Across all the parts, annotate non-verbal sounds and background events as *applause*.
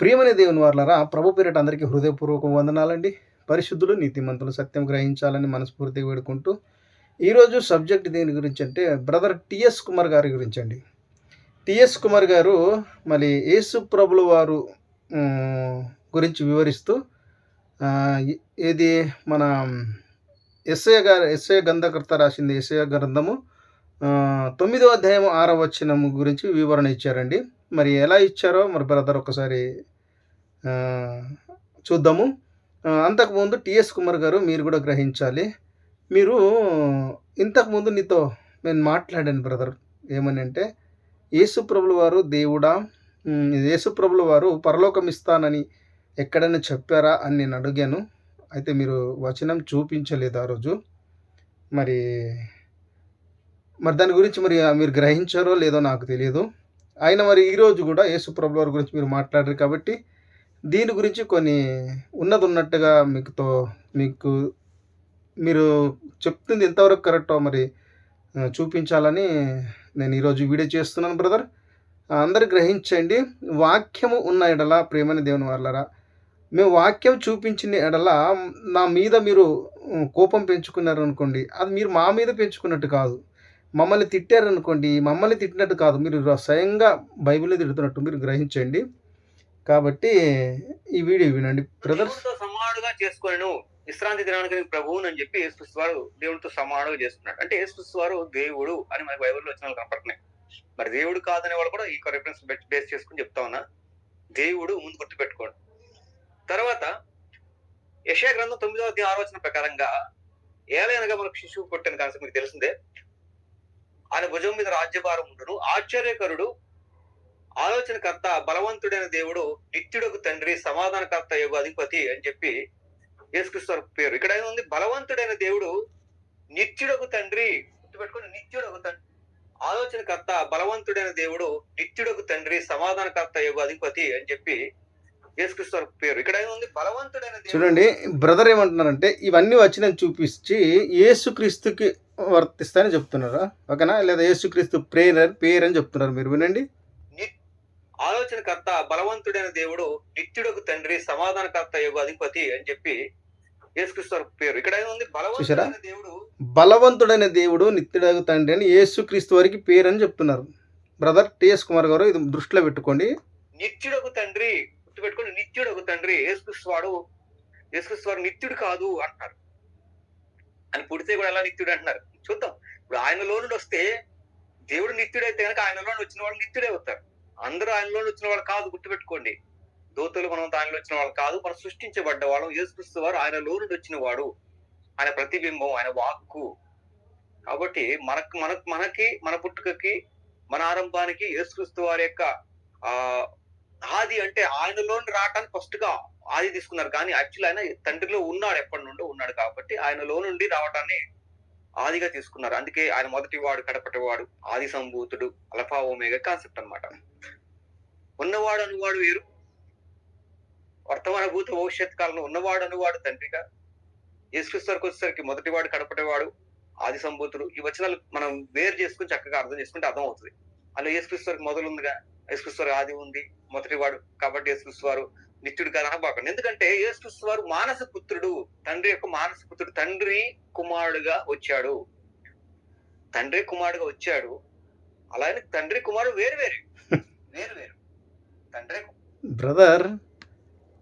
ప్రియమనే దేవుని వార్లరా ప్రభు పేరిట అందరికీ హృదయపూర్వక వందనాలండి. పరిశుద్ధులు నీతిమంతులు సత్యం గ్రహించాలని మనస్ఫూర్తిగా వేడుకుంటూ ఈరోజు సబ్జెక్ట్ దేని గురించి అంటే బ్రదర్ టిఎస్ కుమార్ గారి గురించి అండి టిఎస్ కుమార్ గారు మళ్ళీ యేసు ప్రభుల వారు గురించి వివరిస్తూ ఏది ఇది మన ఎస్ఐ గారు ఎస్ఐ గంధకర్త రాసింది ఎస్ఐ గ్రంథము. తొమ్మిదో అధ్యాయం ఆరో వచ్చిన గురించి వివరణ ఇచ్చారండి. మరి ఎలా ఇచ్చారో మరి బ్రదర్ ఒకసారి చూద్దాము. అంతకుముందు టిఎస్ కుమార్ గారు మీరు కూడా గ్రహించాలి. మీరు ఇంతకుముందు నీతో నేను మాట్లాడాను బ్రదర్ ఏమని అంటే యేసుప్రభుల వారు దేవుడా? ఉమ్, యేసుప్రభుల వారు పరలోకం ఇస్తానని ఎక్కడైనా చెప్పారా అని నేను అడిగాను. అయితే మీరు వచనం చూపించలేదు ఆ రోజు. మరి మరి దాని గురించి మరి మీరు గ్రహించారో లేదో నాకు తెలియదు. ఆయన మరి ఈరోజు కూడా యేసుప్రభుల వారి గురించి మీరు మాట్లాడారు కాబట్టి దీని గురించి కొన్ని ఉన్నది ఉన్నట్టుగా మీకుతో మీకు మీరు చెప్తుంది ఎంతవరకు కరెక్టో మరి చూపించాలని నేను ఈరోజు వీడియో చేస్తున్నాను బ్రదర్. అందరు గ్రహించండి. వాక్యము ఉన్న ఎడల ప్రేమని దేవుని వాళ్ళరా మేము వాక్యం చూపించిన ఎడల నా మీద మీరు కోపం పెంచుకున్నారు అనుకోండి అది మీరు మా మీద పెంచుకున్నట్టు కాదు. మమ్మల్ని తిట్టారనుకోండి మమ్మల్ని తిట్టినట్టు కాదు. మీరు స్వయంగా బైబిల్లో తిడుతున్నట్టు మీరు గ్రహించండి. కాబట్టి ఈ వీడియో వినండి. బ్రదర్స్ సమానుగా చేసుకొనను. విశ్రాంతి దినానికి నేను ప్రభువుని అని చెప్పి యేసుక్రీస్తు వారు దేవుడితో సమానుగా చేసుకున్నాడు. అంటే యేసుక్రీస్తు వారు దేవుడు అని మనకి బైబిల్లో వచ్చిన వాళ్ళు కనపడుతున్నాయి. మరి దేవుడు కాదనే వాళ్ళు కూడా ఈ రెఫరెన్స్ బేస్ చేసుకుని చెప్తా ఉన్నా. దేవుడు ముందు గుర్తు పెట్టుకోండి. తర్వాత యశా గ్రంథం తొమ్మిదవ అధ్యాయం ఆలోచన ప్రకారంగా ఏలైనగా మనకు శిశువు పుట్టిన కాన్సెప్ట్ మీకు తెలిసిందే. ఆయన భుజం మీద రాజ్యభారం ఉండను ఆశ్చర్యకరుడు ఆలోచనకర్త బలవంతుడైన దేవుడు నిత్యుడకు తండ్రి సమాధానకర్త యోగ అధిపతి అని చెప్పి యేసుకృష్ణ పేరు. ఇక్కడ ఏముంది బలవంతుడైన దేవుడు నిత్యుడకు తండ్రి గుర్తుపెట్టుకుని నిత్యుడకు తండ్రి. ఆలోచనకర్త బలవంతుడైన దేవుడు నిత్యుడకు తండ్రి సమాధానకర్త యోగ అధిపతి అని చెప్పి యేసుక్రీస్తు పేరు. ఇక్కడ ఏముంది బలవంతుడైన దేవుడు. చూడండి బ్రదర్ ఏమంటున్నారంటే ఇవన్నీ వచ్చిన చూపించి యేసుక్రీస్తుకి వర్తిస్తాయని చెప్తున్నారా? ఓకేనా? లేదా యేసుక్రీస్తు ప్రేరర్ పేరు అని చెప్తున్నారు మీరు. వినండి. ఆలోచనకర్త బలవంతుడైన దేవుడు నిత్యుడకు తండ్రి సమాధానకర్త యొక్క అధిపతి అని చెప్పి యేసుక్రీస్తు వారి పేరు. ఇక్కడ ఏముంది బలవంతుడైన దేవుడు. బలవంతుడైన దేవుడు నిత్యుడగు తండ్రి అని యేసుక్రీస్తు వారికి పేరు అని చెప్తున్నారు. బ్రదర్ టిఎస్ కుమార్ గారు ఇది దృష్టిలో పెట్టుకోండి. నిత్యుడకు తండ్రి గుర్తుపెట్టుకోండి నిత్యుడకు తండ్రి యేసుక్రీస్తు వాడు యేసుక్రీస్తు వాడు నిత్యుడు కాదు అంటారు. అని పుడితే కూడా ఎలా నిత్యుడు అంటున్నారు? చూద్దాం. ఇప్పుడు ఆయనలో నుండి వస్తే దేవుడు నిత్యుడైతే కనుక ఆయనలో వచ్చిన వాళ్ళు నిత్యుడే అవుతారు. అందరూ ఆయనలో వచ్చిన వాళ్ళు కాదు గుర్తుపెట్టుకోండి. దోతులు మనం ఆయనలో వచ్చిన వాళ్ళు కాదు మనం సృష్టించబడ్డ వాళ్ళం. యేసుక్రీస్తు వారు ఆయనలో నుండి వచ్చిన వాడు. ఆయన ప్రతిబింబం ఆయన వాక్కు. కాబట్టి మనకు మనకు మనకి మన పుట్టుకకి మన ఆరంభానికి యేసుక్రీస్తు వారి యొక్క ఆ ఆది అంటే ఆయనలోని రావటానికి ఫస్ట్ ఆది తీసుకున్నారు. కానీ యాక్చువల్ ఆయన తండ్రిలో ఉన్నాడు ఎప్పటి నుండో ఉన్నాడు కాబట్టి ఆయనలో నుండి రావటాన్ని ఆదిగా తీసుకున్నారు. అందుకే ఆయన మొదటి వాడు కడపటి వాడు ఆది సంభూతుడు అలఫా ఓమేగా కాన్సెప్ట్ అన్నమాట. ఉన్నవాడు అనువాడు వేరు. వర్తమాన భూత భవిష్యత్ కాలంలో ఉన్నవాడు అనువాడు తండ్రిగా. యేసుక్రీస్తుకి వచ్చేసరికి మొదటి వాడు ఆది సంభూతుడు. ఈ వచనాలు మనం వేరు చేసుకుని చక్కగా అర్థం చేసుకుంటే అర్థం అవుతుంది అలా యేసుక్రీస్తుకి మొదలు ఉందిగా యేసుక్రీస్తు ఆది ఉంది మొదటి వాడు కాబట్టి యేసుక్రీస్తు వారు నిత్యుడు కాదు అనబాకండి ఎందుకంటే యేసుక్రీస్తు వారు మానస పుత్రుడు తండ్రి యొక్క మానస పుత్రుడు తండ్రి కుమారుడుగా వచ్చాడు. తండ్రి కుమారుడుగా వచ్చాడు. అలాగే తండ్రి కుమారుడు వేరు వేరు. *laughs* వేరు వేరు. తండ్రి బ్రదర్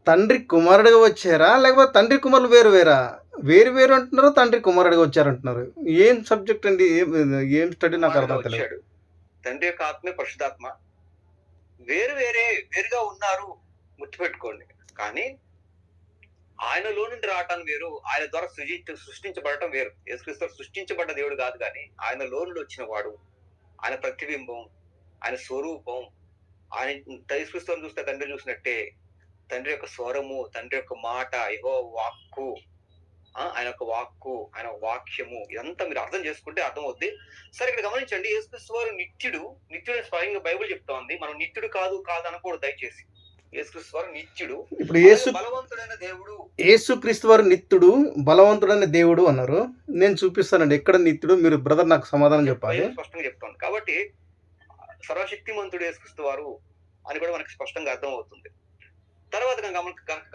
తండ్రి కుమారుడిగా వచ్చారా? లేకపోతే తండ్రి కుమారులు వేరు వేరా? వేరు వేరు అంటున్నారు తండ్రి కుమారుడిగా వచ్చారంటున్నారు. ఏం సబ్జెక్ట్ అండి? ఏం స్టడీ నాకు అర్థం తెలియదు తండ్రి యొక్క ఆత్మే పరిశుధాత్మ వేరు వేరే వేరుగా ఉన్నారు. గుర్తుపెట్టుకోండి. కానీ ఆయనలో నుండి రావటం వేరు ఆయన ద్వారా సృజి సృష్టించబడటం వేరు. యేసుక్రీస్తు సృష్టించబడ్డ దేవుడు కాదు కానీ ఆయన నుండి వచ్చిన వాడు ఆయన ప్రతిబింబం ఆయన స్వరూపం ఆయన యేసుక్రీస్తుని చూస్తే తండ్రి చూసినట్టే తండ్రి యొక్క స్వరము తండ్రి యొక్క మాట ఏవో వాక్కు ఆయన యొక్క వాక్కు ఆయన వాక్యము ఇదంతా మీరు అర్థం చేసుకుంటే అర్థం అవుద్ది సరే ఇక్కడ గమనించండి యేసుక్రీస్తు వారు నిత్యుడు నిత్యుడు స్వయంగా బైబిల్ చెప్తా ఉంది మనం నిత్యుడు కాదు కాదు అనకూడదు దయచేసి. యేసుక్రీస్తు వారు నిత్యుడు. ఇప్పుడు యేసు బలవంతుడైన దేవుడు. యేసుక్రీస్తు వారు నిత్యుడు బలవంతుడైన దేవుడు అన్నారు. నేను చూపిస్తానండి ఎక్కడ నిత్యుడు మీరు బ్రదర్ నాకు సమాధానం చెప్పాలి. స్పష్టంగా చెప్తోంది కాబట్టి సర్వశక్తిమంతుడు యేసుక్రీస్తు వారు అని కూడా మనకి స్పష్టంగా అర్థం అవుతుంది తర్వాత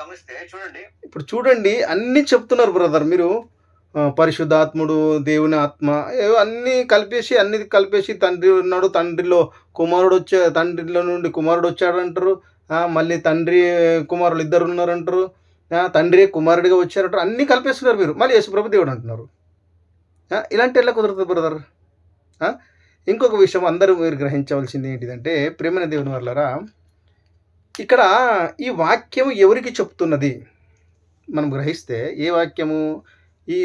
గమనిస్తే చూడండి. ఇప్పుడు చూడండి అన్నీ చెప్తున్నారు బ్రదర్. మీరు పరిశుద్ధాత్ముడు దేవుని ఆత్మ అన్నీ కలిపేసి అన్ని కలిపేసి తండ్రి ఉన్నాడు తండ్రిలో కుమారుడు వచ్చే తండ్రిలో నుండి కుమారుడు వచ్చాడు అంటారు మళ్ళీ తండ్రి కుమారులు ఇద్దరు ఉన్నారంటారు. తండ్రి కుమారుడిగా వచ్చారంటారు. అన్నీ కలిపేస్తున్నారు మీరు. మళ్ళీ యేసుప్రభు దేవుడు అంటున్నారు. ఇలాంటి ఎలా కుదరదు బ్రదర్? ఇంకొక విషయం అందరూ మీరు గ్రహించవలసింది ఏంటిదంటే ప్రేమైన దేవుని వర్లరా ఇక్కడ ఈ వాక్యం ఎవరికి చెప్తున్నది? మనం గ్రహిస్తే ఏ వాక్యము? ఈ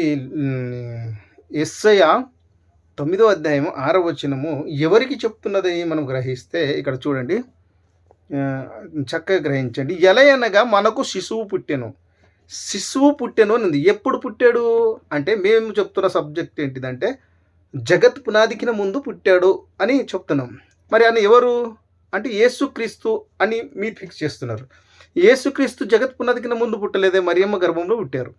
ఎస్ఐ తొమ్మిదో అధ్యాయం ఆరో వచనము ఎవరికి చెప్తున్నది మనం గ్రహిస్తే ఇక్కడ చూడండి. చక్కగా గ్రహించండి. ఎలయనగా మనకు శిశువు పుట్టెను. శిశువు పుట్టెను అని ఉంది ఎప్పుడు పుట్టాడు? అంటే మేము చెప్తున్న సబ్జెక్ట్ ఏంటిదంటే జగత్ పునాదికిన ముందు పుట్టాడు అని చెప్తున్నాం. మరి ఆయన ఎవరు? అంటే యేసుక్రీస్తు అని మీరు ఫిక్స్ చేస్తున్నారు. యేసుక్రీస్తు జగత్ పునాదికిన ముందు పుట్టలేదే మరియమ్మ గర్భంలో పుట్టారు.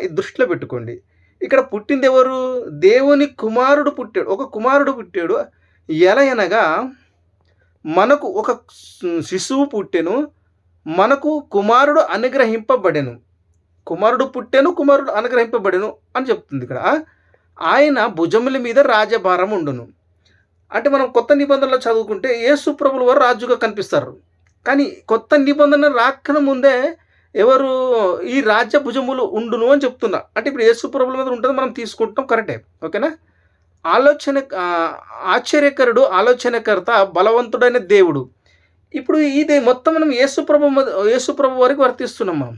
ఇది దృష్టిలో పెట్టుకోండి. ఇక్కడ పుట్టింది ఎవరు? దేవుని కుమారుడు పుట్టాడు. ఒక కుమారుడు పుట్టాడు. ఎలా అనగా మనకు ఒక శిశువు పుట్టెను మనకు కుమారుడు అనుగ్రహింపబడెను. కుమారుడు పుట్టెను కుమారుడు అనుగ్రహింపబడెను అని చెప్తుంది ఇక్కడ. ఆయన భుజముల మీద రాజభారం ఉండును. అంటే మనం కొత్త నిబంధనలో చదువుకుంటే యేసు ప్రభుల వారు రాజుగా కనిపిస్తారు. కానీ కొత్త నిబంధన రాకన ముందే ఎవరు ఈ రాజ్య భుజములు ఉండును అని చెప్తున్నా. అంటే ఇప్పుడు యేసు ప్రభుల మీద ఉంటుంది మనం తీసుకుంటాం కరెక్టే. ఓకేనా? ఆలోచన ఆశ్చర్యకరుడు ఆలోచనకర్త బలవంతుడైన దేవుడు. ఇప్పుడు ఇది మొత్తం మనం యేసుప్రభు యేసుప్రభు వారికి వర్తిస్తున్నాం మనం.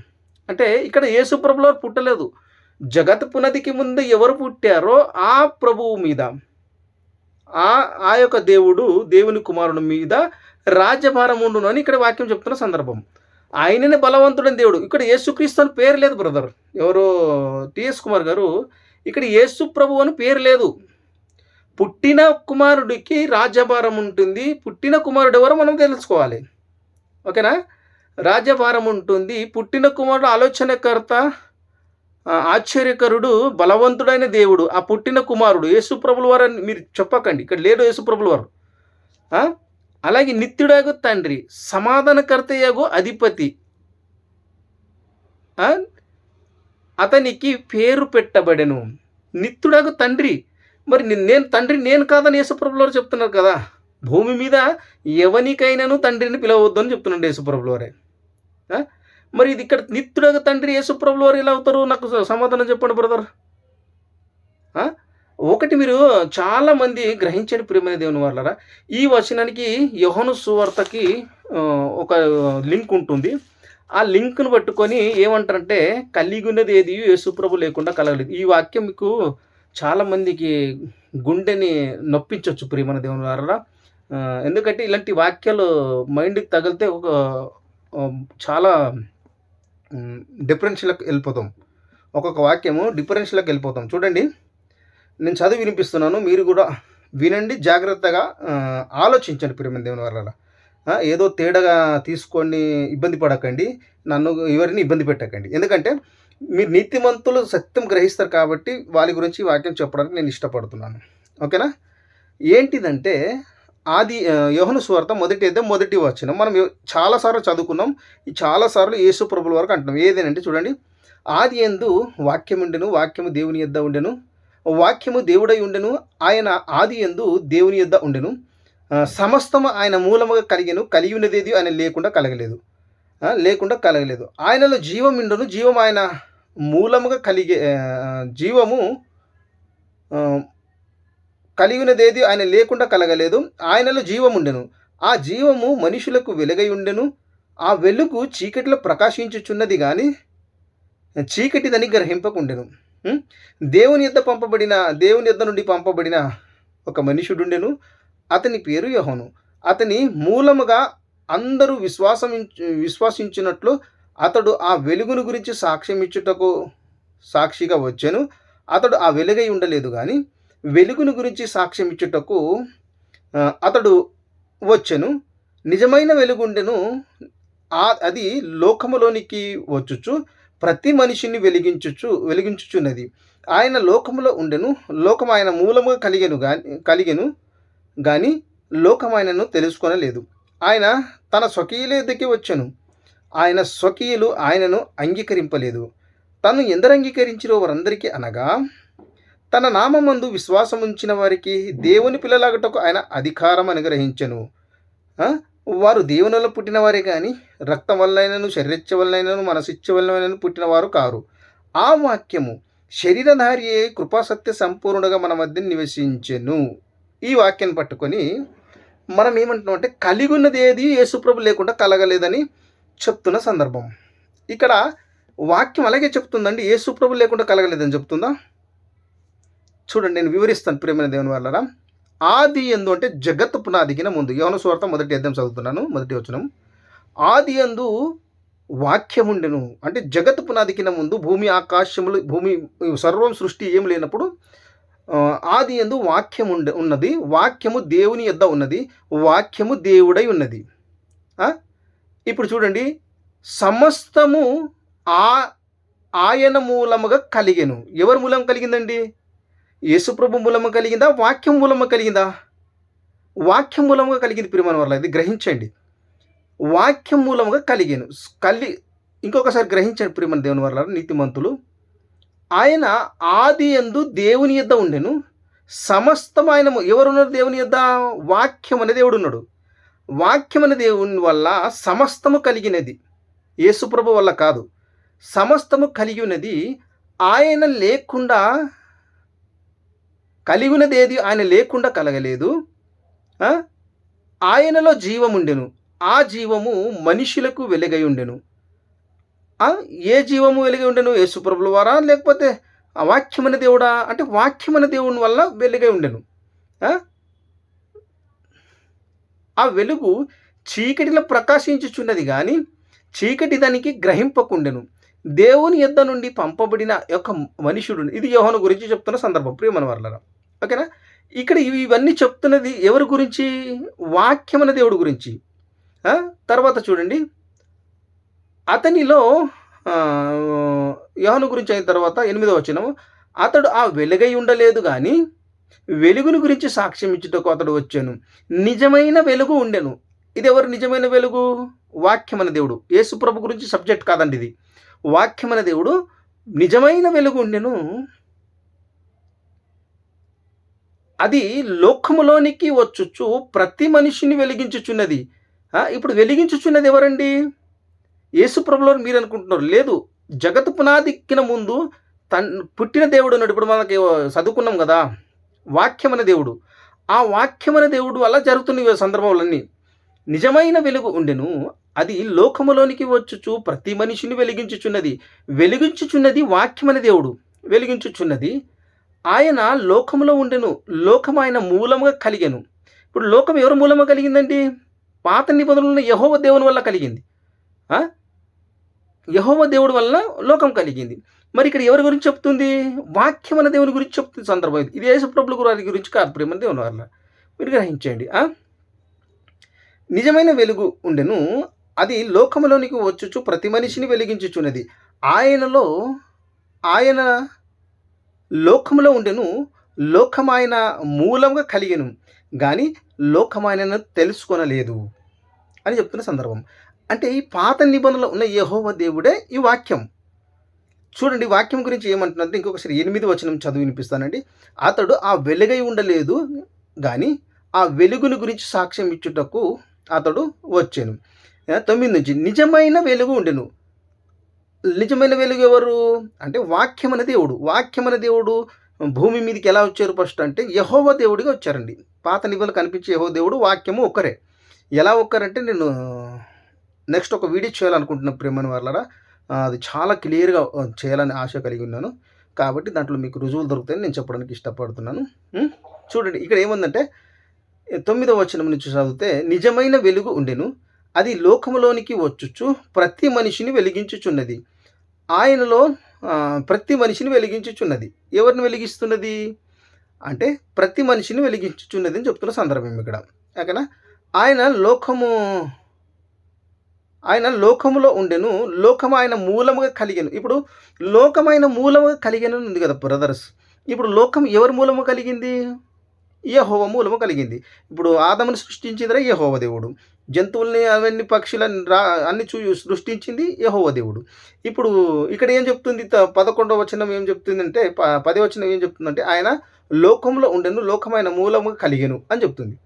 అంటే ఇక్కడ యేసుప్రభులో పుట్టలేదు. జగత్ పునదికి ముందు ఎవరు పుట్టారో ఆ ప్రభువు మీద ఆ ఆ యొక్క దేవుడు దేవుని కుమారుని మీద రాజ్యభారం ఉండును అని ఇక్కడ వాక్యం చెప్తున్న సందర్భం. ఆయననే బలవంతుడైన దేవుడు. ఇక్కడ యేసుక్రీస్తు అని పేరు లేదు బ్రదర్. ఎవరో టిఎస్ కుమార్ గారు ఇక్కడ యేసు ప్రభు అని పేరు లేదు. పుట్టిన కుమారుడికి రాజ్యభారం ఉంటుంది. పుట్టిన కుమారుడు ఎవరో మనం తెలుసుకోవాలి. ఓకేనా? రాజ్యభారం ఉంటుంది. పుట్టిన కుమారుడు ఆలోచనకర్త ఆశ్చర్యకరుడు బలవంతుడైన దేవుడు. ఆ పుట్టిన కుమారుడు యేసుప్రభుల వారు అని మీరు చెప్పకండి. ఇక్కడ లేడు యేసుప్రభుల వారు. అలాగే నిత్యుడగు తండ్రి సమాధానకర్తయగు అధిపతి. అతనికి పేరు పెట్టబడెను. నిత్యుడగు తండ్రి మరి నేను తండ్రి నేను కాదని యేసుప్రభులు వారు చెప్తున్నారు కదా. భూమి మీద ఎవనికైనాను తండ్రిని పిలవద్దు అని చెప్తున్నాడు యేసుప్రభుల వారే మరి ఇది ఇక్కడ నిత్యుడగ తండ్రి యేసుప్రభుల వారు ఎలా అవుతారు? నాకు సమాధానం చెప్పండి బ్రదర్ ఒకటి మీరు చాలా మంది గ్రహించని ప్రియమైన దేవుని వాళ్ళరా ఈ వచనానికి యోహను సువార్తకి ఒక లింక్ ఉంటుంది. ఆ లింక్ను పట్టుకొని ఏమంటారంటే కలిగున్నది ఏది? యేసుప్రభు లేకుండా కలగలేదు. ఈ వాక్యం మీకు చాలామందికి గుండెని నొప్పించవచ్చు ప్రియమైన దేవుని వారా ఎందుకంటే ఇలాంటి వాక్యాలు మైండ్కి తగిలితే ఒక చాలా డిఫరెన్షియల్కి వెళ్ళిపోతాం. ఒక్కొక్క వాక్యము డిఫరెన్షియల్కి వెళ్ళిపోతాం. చూడండి నేను చదివి వినిపిస్తున్నాను మీరు కూడా వినండి జాగ్రత్తగా ఆలోచించండి ప్రియమైన దేవుని వారా ఏదో తేడాగా తీసుకొని ఇబ్బంది పడకండి నన్ను ఎవరిని ఇబ్బంది పెట్టకండి. ఎందుకంటే మీరు నీతిమంతులు సత్యం గ్రహిస్తారు కాబట్టి వాళ్ళ గురించి వాక్యం చెప్పడానికి నేను ఇష్టపడుతున్నాను. ఓకేనా? ఏంటిదంటే ఆది యోహను స్వార్థ మొదటి అయితే మొదటి వచ్చిన మనం చాలాసార్లు చదువుకున్నాం. ఈ చాలాసార్లు యేసు ప్రభుల వరకు అంటున్నాం. ఏదేనంటే చూడండి ఆది ఎందు వాక్యం ఉండెను వాక్యము దేవుని యొద్ద ఉండెను వాక్యము దేవుడై ఉండెను ఆయన ఆది ఎందు దేవుని యొద్ద ఉండెను. సమస్తము ఆయన మూలముగా కలిగెను కలిగినదేది ఆయన లేకుండా కలగలేదు. లేకుండా కలగలేదు. ఆయనలో జీవం ఉండను. జీవం ఆయన మూలముగా కలిగే జీవము కలిగినదేది ఆయన లేకుండా కలగలేదు. ఆయనలో జీవం ఉండెను. ఆ జీవము మనుషులకు వెలుగై ఉండెను. ఆ వెలుగు చీకటిలో ప్రకాశించుచున్నది కానీ చీకటిదని గ్రహింపకుండెను. దేవుని యొద్ద పంపబడిన దేవుని యొద్ద నుండి పంపబడిన ఒక మనుషుడుండెను. అతని పేరు యహోను. అతని మూలముగా అందరూ విశ్వాసం విశ్వసించినట్లు అతడు ఆ వెలుగును గురించి సాక్ష్యం ఇచ్చుటకు సాక్షిగా వచ్చాను. అతడు ఆ వెలుగై ఉండలేదు కానీ వెలుగును గురించి సాక్ష్యం ఇచ్చుటకు అతడు వచ్చెను. నిజమైన వెలుగుండెను. ఆ అది లోకములోనికి వచ్చుచు ప్రతి మనిషిని వెలిగించుచు వెలిగించుచున్నది. ఆయన లోకములో ఉండెను. లోకం ఆయన మూలముగా కలిగెను కానీ కలిగెను కానీ లోకం ఆయనను తెలుసుకొనలేదు. ఆయన తన స్వకీయుల యొద్దకి వచ్చెను. ఆయన స్వకీయులు ఆయనను అంగీకరింపలేదు. తను ఎందరు అంగీకరించిరో వారందరికీ అనగా తన నామందు విశ్వాసం ఉంచిన వారికి దేవుని పిల్లలాగటకు ఆయన అధికారం అనుగ్రహించను. వారు దేవునిలో పుట్టినవారే పుట్టిన వారే కానీ రక్తం వల్లైనను శరీరచ్చ వల్లైనను మనసిచ్చ వల్లైనను పుట్టినవారు కారు. ఆ వాక్యము శరీరధారి కృపాసత్య సంపూర్ణగా మన మధ్య నివసించెను. ఈ వాక్యాన్ని పట్టుకొని మనం ఏమంటున్నాం అంటే కలిగి ఉన్నది ఏది యేసుప్రభు లేకుండా కలగలేదని చెప్తున్న సందర్భం. ఇక్కడ వాక్యం అలాగే చెప్తుందండి యేసుప్రభు లేకుండా కలగలేదని చెప్తుందా? చూడండి నేను వివరిస్తాను ప్రేమైన దేవుని వాళ్ళరా ఆది ఎందు అంటే జగత్ పునాదికిన ముందు. యోన స్వార్థ మొదటి అధ్యాయం చదువుతున్నాను మొదటి వచనం. ఆది ఎందు వాక్యముండెను. అంటే జగత్ పునాదికిన ముందు భూమి ఆకాశములు భూమి సర్వం సృష్టి ఏం లేనప్పుడు ఆది ఎందు వాక్యం ఉండ ఉన్నది. వాక్యము దేవుని యొద్ద ఉన్నది. వాక్యము దేవుడై ఉన్నది. ఇప్పుడు చూడండి. సమస్తము ఆ ఆయన మూలముగా కలిగెను. ఎవరి మూలం కలిగిందండి? యేసుప్రభు మూలము కలిగిందా? వాక్యం మూలము కలిగిందా? వాక్యం మూలముగా కలిగింది ప్రియమైన వల్ల. ఇది గ్రహించండి. వాక్యం మూలముగా కలిగాను. కలి ఇంకొకసారి గ్రహించండి ప్రిమన్ దేవుని వల్ల నీతిమంతులు. ఆయన ఆది ఎందు దేవుని యొద్ద ఉండెను. సమస్తం ఆయన ఎవరున్నారు దేవుని యొద్ద? వాక్యం అనే దేవుడు ఉన్నాడు. వాక్యం అనే దేవుని వల్ల సమస్తము కలిగినది. యేసుప్రభు వల్ల కాదు. సమస్తము కలిగి ఉన్నది ఆయన లేకుండా కలిగి ఉన్నది ఏది ఆయన లేకుండా కలగలేదు. ఆయనలో జీవముండెను ఆ జీవము మనుషులకు వెలుగై ఉండెను. ఏ జీవము వెలిగి ఉండెను? యేసుప్రభుల వారా? లేకపోతే ఆ వాక్యమైన దేవుడా? అంటే వాక్యమైన దేవుని వల్ల వెలుగై ఉండెను. ఆ? వెలుగు చీకటిలో ప్రకాశించుచున్నది కానీ చీకటి దానికి గ్రహింపకుండెను. దేవుని యొద్ద నుండి పంపబడిన యొక్క మనుషుడు ఇది యోహను గురించి చెప్తున్న సందర్భం ప్రియమన వర్లరా ఓకేనా? ఇక్కడ ఇవి ఇవన్నీ చెప్తున్నది ఎవరి గురించి? వాక్యమైన దేవుడి గురించి. తర్వాత చూడండి. అతనిలో యోహను గురించి అయిన తర్వాత ఎనిమిదో వచనం అతడు ఆ వెలుగై ఉండలేదు కానీ వెలుగుని గురించి సాక్ష్యం ఇచ్చుటకు అతడు వచ్చాను. నిజమైన వెలుగు ఉండెను. ఇది ఎవరు నిజమైన వెలుగు? వాక్యమైన దేవుడు. యేసుప్రభు గురించి సబ్జెక్ట్ కాదండి ఇది. వాక్యమైన దేవుడు నిజమైన వెలుగు ఉండెను. అది లోకములోనికి వచ్చుచు ప్రతి మనిషిని వెలిగించుచున్నది. ఇప్పుడు వెలిగించుచున్నది ఎవరండి? యేసుప్రభులో మీరు అనుకుంటున్నారు లేదు జగత్ పునాదిక్కిన ముందు తన్ పుట్టిన దేవుడు ఉన్నాడు. ఇప్పుడు మనకి చదువుకున్నాం కదా వాక్యమైన దేవుడు. ఆ వాక్యమైన దేవుడు వల్ల జరుగుతున్న ఈ సందర్భాలన్నీ నిజమైన వెలుగు ఉండెను. అది లోకములోనికి వచ్చుచు ప్రతి మనిషిని వెలిగించుచున్నది వెలిగించుచున్నది వాక్యమైన దేవుడు వెలిగించుచున్నది ఆయన లోకములో ఉండెను. లోకం ఆయన మూలముగా కలిగెను. ఇప్పుడు లోకం ఎవరి మూలముగా కలిగిందండి? పాత నిబంధనలు యహోవ దేవుని వల్ల కలిగింది. యహోవ దేవుడు వల్ల లోకం కలిగింది. మరి ఇక్కడ ఎవరి గురించి చెప్తుంది? వాక్యం దేవుని గురించి చెప్తుంది సందర్భం ఇది. ఇది యేసుప్రభుల గురి గురించి కాదు ప్రేమ దేవుని వల్ల మీరు గ్రహించండి నిజమైన వెలుగు ఉండెను అది లోకములోనికి వచ్చుచు ప్రతి మనిషిని వెలిగించుచున్నది. ఆయనలో ఆయన లోకములో ఉండెను లోకమాయన మూలంగా కలిగను కానీ లోకమాయనను తెలుసుకొనలేదు అని చెప్తున్న సందర్భం. అంటే ఈ పాత నిబంధనలో ఉన్న యహోవ దేవుడే ఈ వాక్యం. చూడండి వాక్యం గురించి ఏమంటున్నది ఇంకొకసారి ఎనిమిది వచనం చదువు వినిపిస్తానండి. అతడు ఆ వెలుగై ఉండలేదు కానీ ఆ వెలుగుని గురించి సాక్ష్యం ఇచ్చుటకు అతడు వచ్చాను. తొమ్మిది నుంచి నిజమైన వెలుగు ఉండెను. నిజమైన వెలుగు ఎవరు? అంటే వాక్యమైన దేవుడు. వాక్యమైన దేవుడు భూమి మీదకి ఎలా వచ్చారు ఫస్ట్ అంటే యహోవ దేవుడిగా వచ్చారండి. పాత నిబంధనలు కనిపించే యహో దేవుడు వాక్యము ఒక్కరే. ఎలా ఒక్కరంటే నేను నెక్స్ట్ ఒక వీడియో చేయాలనుకుంటున్నా ప్రేమని వాళ్ళరా అది చాలా క్లియర్గా చేయాలని ఆశ కలిగి ఉన్నాను. కాబట్టి దాంట్లో మీకు రుజువులు దొరుకుతాయని నేను చెప్పడానికి ఇష్టపడుతున్నాను. చూడండి ఇక్కడ ఏముందంటే తొమ్మిదవ వచనం నుంచి చదివితే నిజమైన వెలుగు ఉండెను అది లోకములోనికి వచ్చుచు ప్రతి మనిషిని వెలిగించుచున్నది. ఆయనలో ప్రతి మనిషిని వెలిగించుచున్నది. ఎవరిని వెలిగిస్తున్నది? అంటే ప్రతి మనిషిని వెలిగించుచున్నది అని చెప్తున్న సందర్భం ఇక్కడ. ఓకేనా? ఆయన లోకము ఆయన లోకములో ఉండెను లోకము ఆయన మూలముగా కలిగెను. ఇప్పుడు లోకమైన మూలముగా కలిగెను ఉంది కదా బ్రదర్స్. ఇప్పుడు లోకం ఎవరి మూలము కలిగింది? యహోవ మూలము కలిగింది. ఇప్పుడు ఆదమును సృష్టించిందిరా యహోవ దేవుడు. జంతువుల్ని అవన్నీ పక్షులని రా అన్ని చూ సృష్టించింది యహోవ దేవుడు. ఇప్పుడు ఇక్కడ ఏం చెప్తుంది? త- పదకొండవ వచనం ఏం చెప్తుందంటే ప పది వచనం ఏం చెప్తుందంటే ఆయన లోకంలో ఉండెను లోకమైన మూలము కలిగెను అని చెప్తుంది.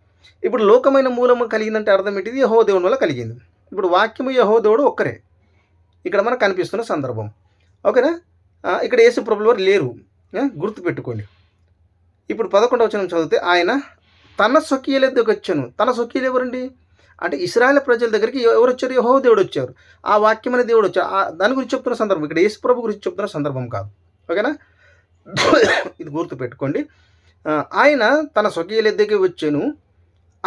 ఇప్పుడు లోకమైన మూలము కలిగిందంటే అర్థం ఏంటిది? యహోవ దేవుని వల్ల కలిగింది. ఇప్పుడు వాక్యము యహో దేవుడు ఒక్కరే. ఇక్కడ మనకు కనిపిస్తున్న సందర్భం. ఓకేనా? ఇక్కడ యేసు ప్రభులు వారు లేరు. గుర్తుపెట్టుకోండి ఇప్పుడు పదకొండవ వచనం చదివితే ఆయన తన స్వకీయుల దగ్గరికి వచ్చాను? తన స్వకీయులు ఎవరండి? అంటే ఇస్రాయల్ ప్రజల దగ్గరికి ఎవరు వచ్చారు? యహో దేవుడు వచ్చారు. ఆ వాక్యం అనే దేవుడు వచ్చారు ఆ దాని గురించి చెప్తున్న సందర్భం. ఇక్కడ యేసు ప్రభు గురించి చెప్తున్న సందర్భం కాదు. ఓకేనా? *coughs* ఇది గుర్తుపెట్టుకోండి ఆయన తన స్వకీయుల దగ్గరికి వచ్చాను?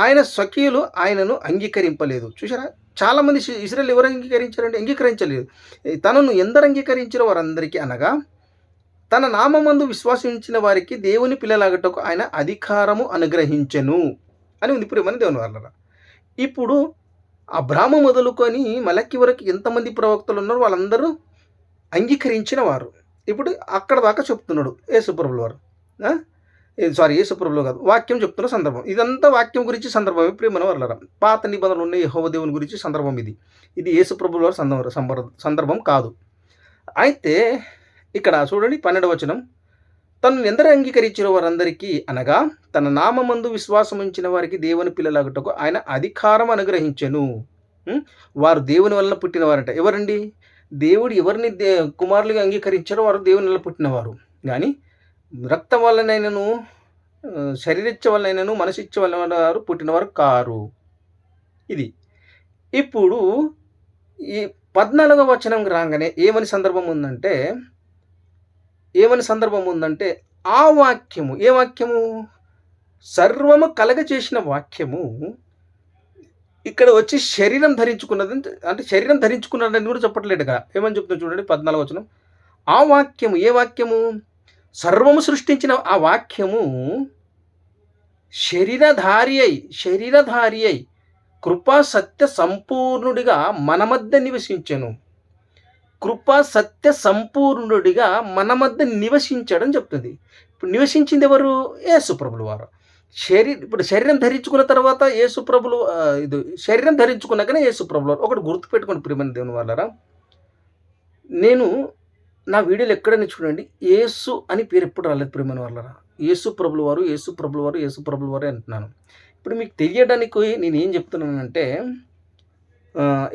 ఆయన స్వకీయులు ఆయనను అంగీకరింపలేదు. చూసారా చాలామంది ఇస్రాయల్ ఎవరు అంగీకరించారంటే అంగీకరించలేదు. తనను ఎందరు అంగీకరించిన వారందరికీ అనగా తన నామందు విశ్వాసించిన వారికి దేవుని పిల్లలాగటకు ఆయన అధికారము అనుగ్రహించెను అని ఉంది. ప్రియమని దేవుని వాళ్ళ ఇప్పుడు అబ్రాహ్మ మొదలుకొని మలక్కి వరకు ఎంతమంది ప్రవక్తలు ఉన్నారో వాళ్ళందరూ అంగీకరించిన వారు. ఇప్పుడు అక్కడ దాకా చెప్తున్నాడు యేసుప్రభుల వారు సారీ యేసుప్రభులు కాదు. వాక్యం చెప్తున్న సందర్భం. ఇదంతా వాక్యం గురించి సందర్భం ఇప్పుడు మన పాత నిబంధనలు ఉన్న యెహోవా దేవుని గురించి సందర్భం ఇది. ఇది యేసుప్రభుల వారి సందర్భం సంబర- సందర్భం కాదు. అయితే ఇక్కడ చూడండి పన్నెండవ వచనం. తను ఎందరు అంగీకరించిన వారందరికీ అనగా తన నామందు విశ్వాసం ఉంచిన వారికి దేవుని పిల్లలగటకు ఆయన అధికారం అనుగ్రహించెను. వారు దేవుని వలన పుట్టినవారంట. ఎవరండి? దేవుడు ఎవరిని దే కుమారులుగా అంగీకరించారో వారు దేవుని వల్ల పుట్టినవారు. కానీ రక్తం వల్లనైనను శరీరిచ్చ వల్లనైనను మనసిచ్చ వల్ల వారు పుట్టినవారు కారు. ఇది. ఇప్పుడు ఈ పద్నాలుగవ వచనం రాగానే ఏమని సందర్భం ఉందంటే ఏమని సందర్భం ఉందంటే ఆ వాక్యము ఏ వాక్యము? సర్వము కలగ చేసిన వాక్యము. ఇక్కడ వచ్చి శరీరం ధరించుకున్నది అంటే- అంటే శరీరం ధరించుకున్నదని కూడా చెప్పట్లేదు కదా ఏమని చెప్తున్నా చూడండి పద్నాలుగు వచనం. ఆ వాక్యము ఏ వాక్యము? సర్వము సృష్టించిన ఆ వాక్యము శరీరధారి అయి శరీరధారి అయి కృపా సత్య సంపూర్ణుడిగా మన మధ్య నివసించను. కృపా సత్య సంపూర్ణుడిగా మన మధ్య నివసించాడని చెప్తుంది. ఇప్పుడు నివసించింది ఎవరు? యేసుప్రభులు వారు. శరీ ఇప్పుడు శరీరం ధరించుకున్న తర్వాత యేసుప్రభులు ఇది శరీరం ధరించుకున్నాకనే యేసుప్రభులు వారు. ఒకటి గుర్తుపెట్టుకోండి ప్రియమైన దేవుని వాళ్ళరా నేను నా వీడియోలు ఎక్కడైనా చూడండి. ఏసు అని పేరు ఎప్పుడు రాలేదు ప్రియమైన వాళ్ళరా యేసు ప్రభులు వారు యేసు ప్రభులు వారు యేసు ప్రభులు వారు అంటున్నాను. ఇప్పుడు మీకు తెలియడానికి నేను ఏం చెప్తున్నానంటే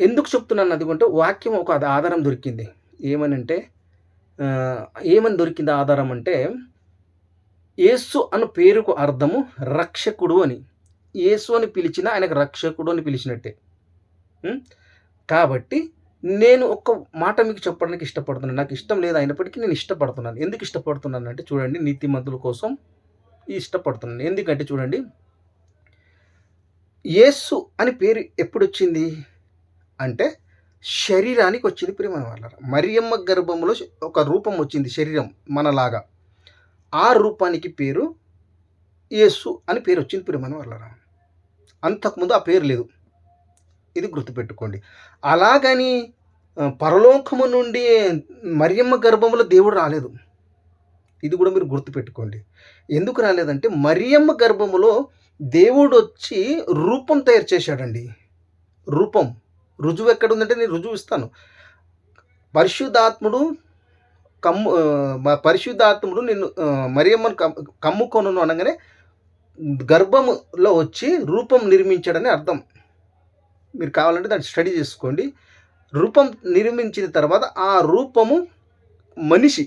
ఎందుకు చెప్తున్నాను అది అంటే వాక్యం ఒక అది ఆధారం దొరికింది. ఏమని అంటే ఏమని దొరికింది ఆధారం అంటే యేసు అను పేరుకు అర్థము రక్షకుడు అని. యేసు అని పిలిచిన ఆయనకు రక్షకుడు అని పిలిచినట్టే. కాబట్టి నేను ఒక్క మాట మీకు చెప్పడానికి ఇష్టపడుతున్నాను. నాకు ఇష్టం లేదు అయినప్పటికీ నేను ఇష్టపడుతున్నాను. ఎందుకు ఇష్టపడుతున్నాను అంటే చూడండి నీతి మంతుల కోసం ఇష్టపడుతున్నాను. ఎందుకంటే చూడండి యేసు అని పేరు ఎప్పుడు వచ్చింది అంటే శరీరానికి వచ్చింది ప్రేమ వాళ్ళ మరియమ్మ గర్భంలో ఒక రూపం వచ్చింది శరీరం మనలాగా. ఆ రూపానికి పేరు యేసు అని పేరు వచ్చింది ప్రేమ వాళ్ళ అంతకుముందు ఆ పేరు లేదు. ఇది గుర్తుపెట్టుకోండి. అలాగని పరలోకము నుండి మరియమ్మ గర్భంలో దేవుడు రాలేదు. ఇది కూడా మీరు గుర్తుపెట్టుకోండి. ఎందుకు రాలేదంటే మరియమ్మ గర్భములో దేవుడు వచ్చి రూపం తయారు చేశాడండి. రూపం. రుజువు ఎక్కడ ఉందంటే నేను రుజువు ఇస్తాను. పరిశుద్ధాత్ముడు కమ్ము పరిశుద్ధాత్ముడు నిన్ను మరియమ్మను కమ్ముకొను అనగానే గర్భములో వచ్చి రూపం నిర్మించాడని అర్థం. మీరు కావాలంటే దాన్ని స్టడీ చేసుకోండి. రూపం నిర్మించిన తర్వాత ఆ రూపము మనిషి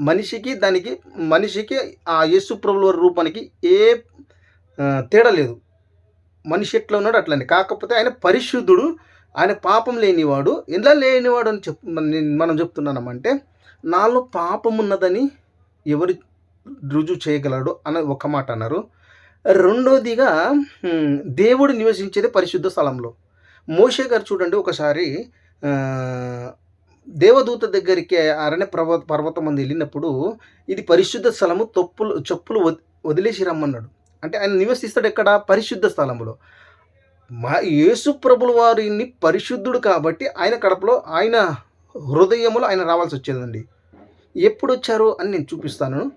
మనిషికి దానికి మనిషికి ఆ యేసు ప్రభుల వారి రూపానికి ఏ తేడా లేదు. మనిషి ఎట్లా ఉన్నాడు అట్లనే. కాకపోతే ఆయన పరిశుద్ధుడు ఆయన పాపం లేనివాడు. ఎలా లేనివాడు అని చెప్ మనం చెప్తున్నామంటే నాలో పాపం ఉన్నదని ఎవరు రుజువు చేయగలడు అని ఒక మాట అన్నారు. రెండోదిగా దేవుడు నివసించేది పరిశుద్ధ స్థలంలో. మోషే గారు చూడండి ఒకసారి దేవదూత దగ్గరికి అరణ్య పర్వత పర్వతం మంది వెళ్ళినప్పుడు ఇది పరిశుద్ధ స్థలము తొప్పులు చెప్పులు వదిలేసి రమ్మన్నాడు. అంటే ఆయన నివసిస్తాడు ఎక్కడ? పరిశుద్ధ స్థలంలో. మా యేసు ప్రభుల వారిని పరిశుద్ధుడు కాబట్టి ఆయన కడపలో ఆయన హృదయములో ఆయన రావాల్సి వచ్చేదండి. ఎప్పుడు వచ్చారు అని నేను చూపిస్తాను.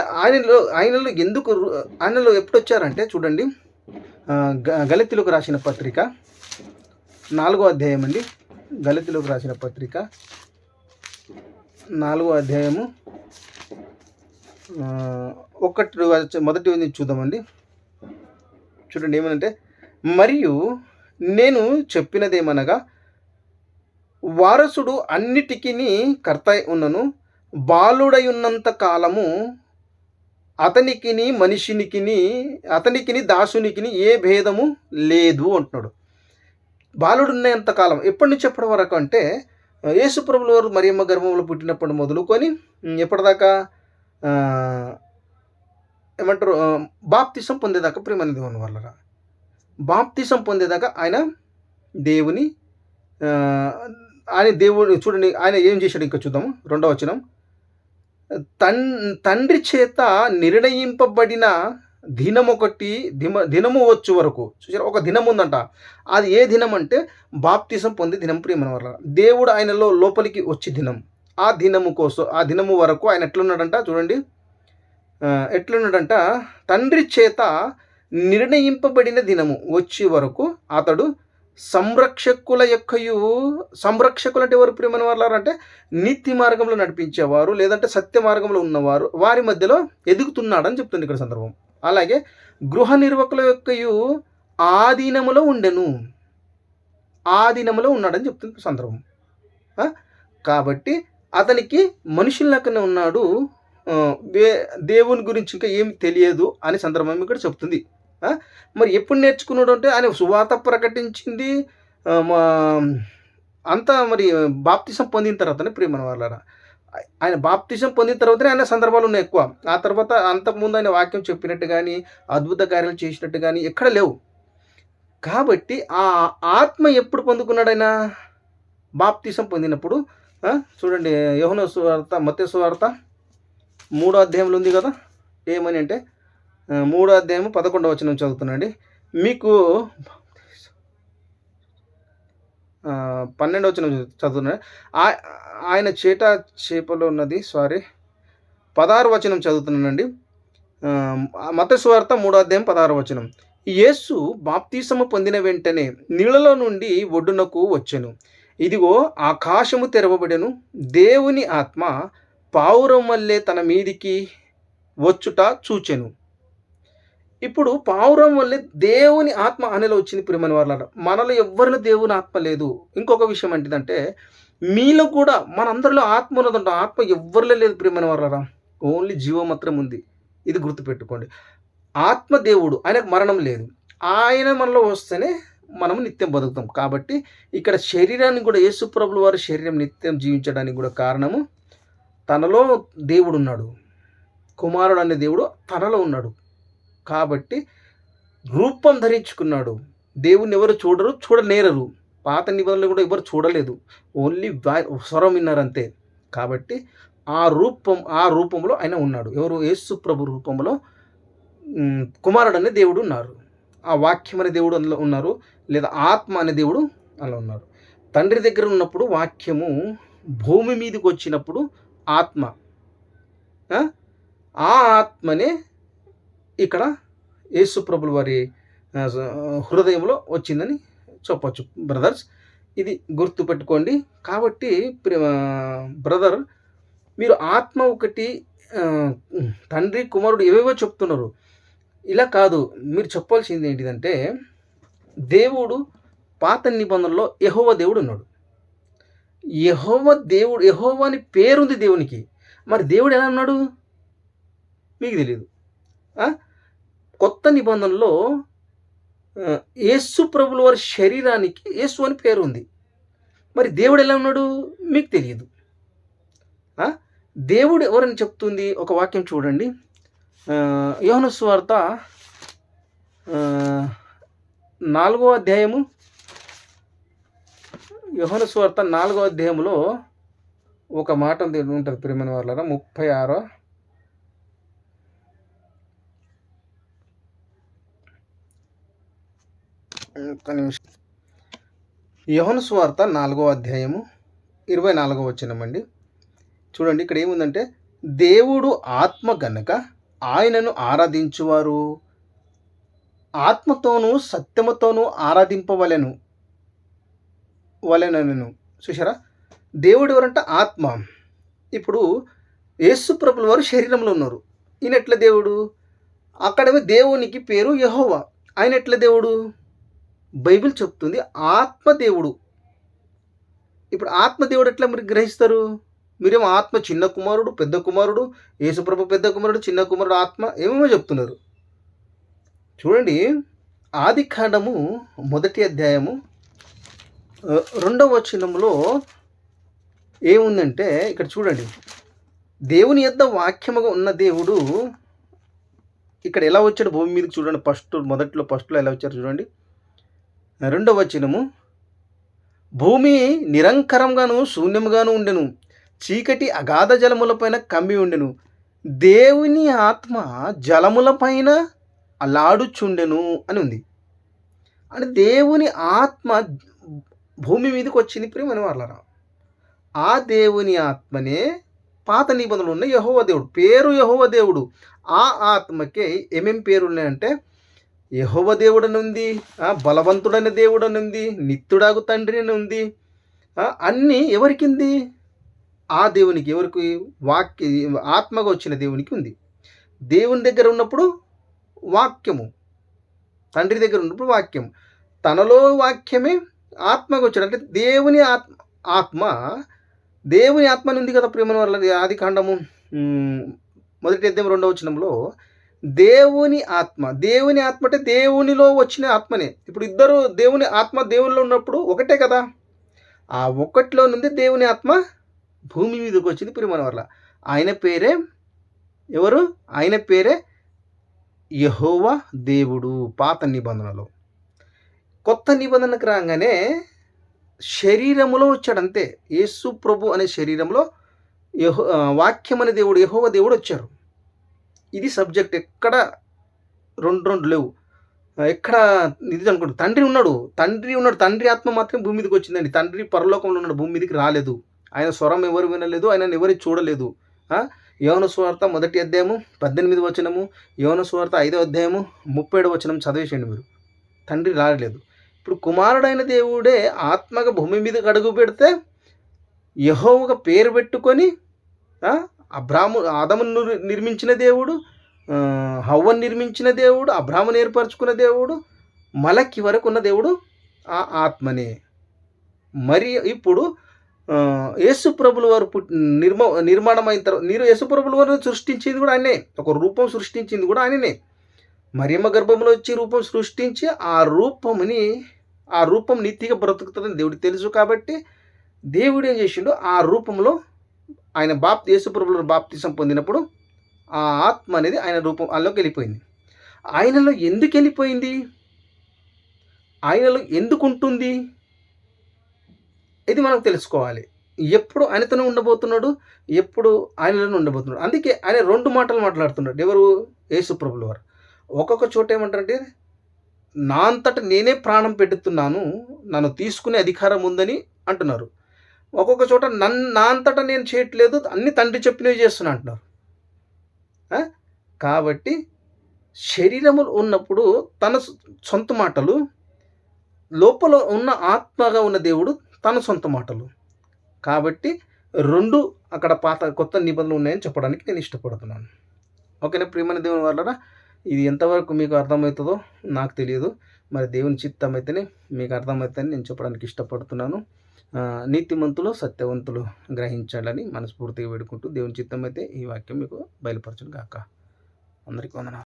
ఆయనలో ఆయనలో ఎందుకు ఆయనలో ఎప్పుడు వచ్చారంటే చూడండి ఆ, గ- రాసిన పత్రిక నాలుగో అధ్యాయం అండి. గలతీలకు రాసిన పత్రిక నాలుగో అధ్యాయము ఒకటి మొదటి ఉంది చూద్దామండి. చూడండి ఏమనంటే మరియు నేను చెప్పినదేమనగా వారసుడు అన్నిటికీ కర్త ఉన్నను బాలుడై ఉన్నంత కాలము అతనికిని మనిషినికిని అతనికిని దాసునికిని ఏ భేదము లేదు అంటున్నాడు. బాలుడు ఉన్నంత కాలం ఎప్పటి నుంచి ఎప్పటి వరకు అంటే యేసుప్రభుల వారు మరియమ్మ గర్భంలో పుట్టినప్పుడు మొదలుకొని ఎప్పటిదాకా ఏమంటారు బాప్తిసం పొందేదాకా ప్రేమని దేవుని వల్లరా బాప్తిసం పొందేదాకా ఆయన దేవుని ఆయన దేవుడు చూడండి ఆయన ఏం చేశాడు ఇంకా చూద్దాము రెండవ వచనం. తన్ తండ్రి చేత నిర్ణయింపబడిన దినం ఒకటి దిమ దినము వచ్చు వరకు. చూసారా ఒక దినం ఉందంట. అది ఏ దినం అంటే బాప్తిసం పొంది దినం ప్రియమన వల్ల దేవుడు ఆయనలో లోపలికి వచ్చి దినం. ఆ దినము కోసం ఆ దినము వరకు ఆయన ఎట్లున్నాడంట చూడండి. ఎట్లున్నాడంట? తండ్రి చేత నిర్ణయింపబడిన దినము వచ్చే వరకు అతడు సంరక్షకుల యొక్కయు సంరక్షకులు అంటే ఎవరు ప్రియమైన వాళ్ళు అంటే నీతి మార్గంలో నడిపించేవారు లేదంటే సత్య మార్గంలో ఉన్నవారు వారి మధ్యలో ఎదుగుతున్నాడని చెప్తుంది ఇక్కడ సందర్భం. అలాగే గృహ నిర్వకుల యొక్కయు ఆధీనములో ఉండెను. ఆధీనములో ఉన్నాడని చెప్తుంది సందర్భం. కాబట్టి అతనికి మనుషులకనే ఉన్నాడు. దేవుని గురించి ఇంకా ఏమి తెలియదు అనే సందర్భం ఇక్కడ చెప్తుంది. మరి ఎప్పుడు నేర్చుకున్నాడు అంటే ఆయన సువాత ప్రకటించింది మా- అంతా మరి బాప్తిసం పొందిన తర్వాతనే ప్రియమైన వాళ్ళరా ఆయన బాప్తిసం పొందిన తర్వాతనే ఆయన సందర్భాలు ఉన్నాయి ఎక్కువ. ఆ తర్వాత అంతకుముందు ఆయన వాక్యం చెప్పినట్టు కానీ అద్భుత కార్యాలు చేసినట్టు కానీ ఎక్కడ లేవు. కాబట్టి ఆ ఆత్మ ఎప్పుడు పొందుకున్నాడు ఆయన? బాప్తిసం పొందినప్పుడు చూడండి యోహన సువార్త మత్స్య సువార్త మూడో అధ్యాయంలో ఉంది కదా? ఏమని అంటే మూడో అధ్యాయము పదకొండవ వచనం చదువుతున్నాండి మీకు పన్నెండవ వచనం చదువుతున్నాడు ఆ- ఆయన చేట చేపలో ఉన్నది సారీ పదహారు వచనం చదువుతున్నానండి. మత సువార్త మూడో అధ్యాయం పదహారు వచనం. యేసు బాప్తీసము పొందిన వెంటనే నీళ్ళలో నుండి ఒడ్డునకు వచ్చెను. ఇదిగో ఆకాశము తెరవబడెను. దేవుని ఆత్మ పావురం వల్లే తన మీదికి వచ్చుట చూచెను. ఇప్పుడు పావురం వల్లే దేవుని ఆత్మ అనేలో వచ్చింది ప్రియమైన వాళ్ళ మనలో ఎవ్వరిని దేవుని ఆత్మ లేదు. ఇంకొక విషయం ఏంటిదంటే మీలో కూడా మనందరిలో ఆత్మ ఉన్నదంట ఆత్మ ఎవ్వరిలో లేదు ప్రియమైన వాళ్ళరా ఓన్లీ జీవం మాత్రం ఉంది. ఇది గుర్తుపెట్టుకోండి. ఆత్మ దేవుడు ఆయనకు మరణం లేదు. ఆయన మనలో వస్తేనే మనం నిత్యం బతుకుతాం. కాబట్టి ఇక్కడ శరీరాన్ని కూడా యేసుప్రభుల వారి శరీరం నిత్యం జీవించడానికి కూడా కారణము తనలో దేవుడు ఉన్నాడు. కుమారుడు అనే దేవుడు తనలో ఉన్నాడు. కాబట్టి రూపం ధరించుకున్నాడు. దేవుణ్ణి ఎవరు చూడరు? చూడనేరరు. పాత నిబంధనలు కూడా ఎవరు చూడలేదు. ఓన్లీ స్వరం విన్నారంతే. కాబట్టి ఆ రూపం ఆ రూపంలో ఆయన ఉన్నాడు. ఎవరు? యేసు ప్రభు రూపంలో కుమారుడు అనే దేవుడు ఉన్నారు. ఆ వాక్యం అనే దేవుడు అందులో ఉన్నారు. లేదా ఆత్మ అనే దేవుడు అలా ఉన్నారు. తండ్రి దగ్గర ఉన్నప్పుడు వాక్యము భూమి మీదకి వచ్చినప్పుడు ఆత్మ. ఆ ఆత్మనే ఇక్కడ యేసుప్రభుల వారి హృదయంలో వచ్చిందని చెప్పచ్చు బ్రదర్స్. ఇది గుర్తుపెట్టుకోండి కాబట్టి బ్రదర్ మీరు ఆత్మ ఒకటి తండ్రి కుమారుడు ఏవేవో చెప్తున్నారు. ఇలా కాదు. మీరు చెప్పాల్సింది ఏంటిదంటే దేవుడు పాత నిబంధనలో యహోవ దేవుడు ఉన్నాడు. యహోవ దేవుడు యహోవ అని పేరుంది దేవునికి. మరి దేవుడు ఎలా ఉన్నాడు? మీకు తెలియదు కొత్త నిబంధనలో యేసు ప్రభుల వారి శరీరానికి యేసు అని పేరు ఉంది మరి దేవుడు ఎలా ఉన్నాడు? మీకు తెలియదు. దేవుడు ఎవరని చెప్తుంది? ఒక వాక్యం చూడండి. యోహన స్వార్త నాలుగో అధ్యాయము యోహన స్వార్త నాలుగో అధ్యాయంలో ఒక మాట ఉంటుంది ప్రేమని వాళ్ళ ముప్పై ఆరో ఒక్క నిమిషం. యోహన స్వార్త నాలుగో అధ్యాయము ఇరవై నాలుగో వచ్చినమండి చూడండి ఇక్కడ ఏముందంటే దేవుడు ఆత్మ గనక ఆయనను ఆరాధించువారు. ఆత్మతోనూ సత్యముతోనూ ఆరాధింపవలెను వలెనను. చూసారా దేవుడు ఎవరంటే? ఆత్మ. ఇప్పుడు యేసు ప్రభుల వారు శరీరంలో ఉన్నారు. ఈయన ఎట్ల దేవుడు? అక్కడేమో దేవునికి పేరు యహోవా. ఆయన ఎట్ల దేవుడు? బైబిల్ చెప్తుంది ఆత్మదేవుడు. ఇప్పుడు ఆత్మదేవుడు ఎట్లా మీరు గ్రహిస్తారు? మీరేమో ఆత్మ చిన్న కుమారుడు పెద్ద కుమారుడు యేసుప్రభు పెద్ద కుమారుడు చిన్న కుమారుడు ఆత్మ ఏమేమో చెప్తున్నారు? చూడండి ఆది కాండము మొదటి అధ్యాయము రెండవ వచనంలో ఏముందంటే ఇక్కడ చూడండి దేవుని యొద్ద వాక్యముగా ఉన్న దేవుడు ఇక్కడ ఎలా వచ్చాడు? భూమి మీదకి చూడండి ఫస్ట్ మొదట్లో ఫస్ట్లో ఎలా వచ్చారు చూడండి. రెండవ వచనము. భూమి నిరంకరంగాను శూన్యముగాను ఉండెను. చీకటి అగాధ జలములపైన కమ్మి ఉండెను. దేవుని ఆత్మ జలములపైన అలాడుచుండెను అని ఉంది. అంటే దేవుని ఆత్మ భూమి మీదకి వచ్చింది ప్రియమని వాళ్ళరా ఆ దేవుని ఆత్మనే పాత నిబంధనలు ఉన్న యహోవ దేవుడు పేరు యహోవ దేవుడు. ఆ ఆత్మకే ఏమేం పేరు ఉన్నాయంటే యహోవ దేవుడనుంది ఆ, బలవంతుడైన దేవుడనుంది అని నిత్యుడాగు తండ్రి అని ఉంది అన్నీ ఎవరికింది? ఆ దేవునికి ఎవరికి? వాక్య ఆత్మగా వచ్చిన దేవునికి ఉంది. దేవుని దగ్గర ఉన్నప్పుడు వాక్యము. తండ్రి దగ్గర ఉన్నప్పుడు వాక్యం తనలో వాక్యమే ఆత్మగా వచ్చాడు అంటే దేవుని ఆత్మ ఆత్మ దేవుని ఆత్మని ఉంది కదా ప్రేమ వల్ల ఆది కాండము. మొదటి అధ్యాయం రెండవ వచనంలో దేవుని ఆత్మ. దేవుని ఆత్మ అంటే దేవునిలో వచ్చిన ఆత్మనే. ఇప్పుడు ఇద్దరు దేవుని ఆత్మ దేవునిలో ఉన్నప్పుడు ఒకటే కదా. ఆ ఒకటిలో నుండి దేవుని ఆత్మ భూమి మీదకి వచ్చింది ప్రియమైన వల్ల ఆయన పేరే ఎవరు? ఆయన పేరే యహోవా దేవుడు. పాత నిబంధనలో. కొత్త నిబంధనకు రాగానే శరీరములో వచ్చాడంతే యేసు ప్రభు అనే శరీరంలో యహో వాక్యం అనే దేవుడు యహోవ దేవుడు వచ్చారు. ఇది సబ్జెక్ట్ ఎక్కడ రెండు రెండు లేవు. ఎక్కడ ఇది అనుకోండి తండ్రి ఉన్నాడు. తండ్రి ఉన్నాడు. తండ్రి ఆత్మ మాత్రం భూమి మీదకి వచ్చిందండి. తండ్రి పరలోకంలో ఉన్నాడు. భూమి మీదకి రాలేదు. ఆయన స్వరం ఎవరు వినలేదు. ఆయన ఎవరు చూడలేదు. యోన స్వార్థ మొదటి అధ్యాయము పద్దెనిమిది వచనము యోన స్వార్థ ఐదో అధ్యాయము ముప్పై ఏడు వచనం చదివేసేయండి మీరు. తండ్రి రాలేదు. ఇప్పుడు కుమారుడైన దేవుడే ఆత్మగా భూమి మీద అడుగు పెడితే యహోవగా పేరు పెట్టుకొని ఆ, అబ్రాము ఆదమును నిర్మించిన దేవుడు హవ్వను నిర్మించిన దేవుడు అబ్రాహ్మను ఏర్పరచుకున్న దేవుడు మలకి వరకు ఉన్న దేవుడు ఆ ఆత్మనే. మరి ఇప్పుడు ఆ, వారు నిర్మ నిర్మాణం అయిన తర్వాత నీరు యేసుప్రభుల వారు సృష్టించింది కూడా ఆయనే. ఒక రూపం సృష్టించింది కూడా ఆయననే. మరియమ్మ గర్భంలో వచ్చి రూపం సృష్టించి ఆ రూపముని ఆ రూపం నీతిగా బ్రతుకుతుందని దేవుడికి తెలుసు కాబట్టి దేవుడు ఏం చేసిండు? ఆ రూపంలో ఆయన బాప్ యేసుప్రభుల బాప్తిసం పొందినప్పుడు ఆ ఆత్మ అనేది ఆయన రూపం అందులోకి వెళ్ళిపోయింది. ఆయనలో ఎందుకు వెళ్ళిపోయింది? ఆయనలో ఎందుకు ఉంటుంది? ఇది మనం తెలుసుకోవాలి. ఎప్పుడు ఆయనతోనే ఉండబోతున్నాడు ఎప్పుడు ఆయనలోనే ఉండబోతున్నాడు. అందుకే ఆయన రెండు మాటలు మాట్లాడుతున్నాడు. ఎవరు? యేసుప్రభుల వారు. ఒక్కొక్క చోట ఏమంటారంటే నా అంతట నేనే ప్రాణం పెడుతున్నాను నన్ను తీసుకునే అధికారం ఉందని అంటున్నారు. ఒక్కొక్క చోట నన్ను నా అంతటా నేను చేయట్లేదు అన్ని తండ్రి చెప్పినవి చేస్తున్నా అంటున్నారు. కాబట్టి శరీరము ఉన్నప్పుడు తన సొ- సొంత మాటలు లోపల ఉన్న ఆత్మగా ఉన్న దేవుడు తన సొంత మాటలు. కాబట్టి రెండు అక్కడ పాత కొత్త నిబంధనలు ఉన్నాయని చెప్పడానికి నేను ఇష్టపడుతున్నాను. ఓకేనా ప్రియమైన దేవుని వల్ల ఇది ఎంతవరకు మీకు అర్థమవుతుందో నాకు తెలియదు. మరి దేవుని చిత్తం అయితేనే మీకు అర్థమవుతుందని నేను చెప్పడానికి ఇష్టపడుతున్నాను. నీతిమంతులు సత్యవంతులు గ్రహించాలని మనస్ఫూర్తిగా వేడుకుంటూ దేవుని చిత్తం అయితే ఈ వాక్యం మీకు బయలుపరచును గాక. అందరికీ వందనాలు.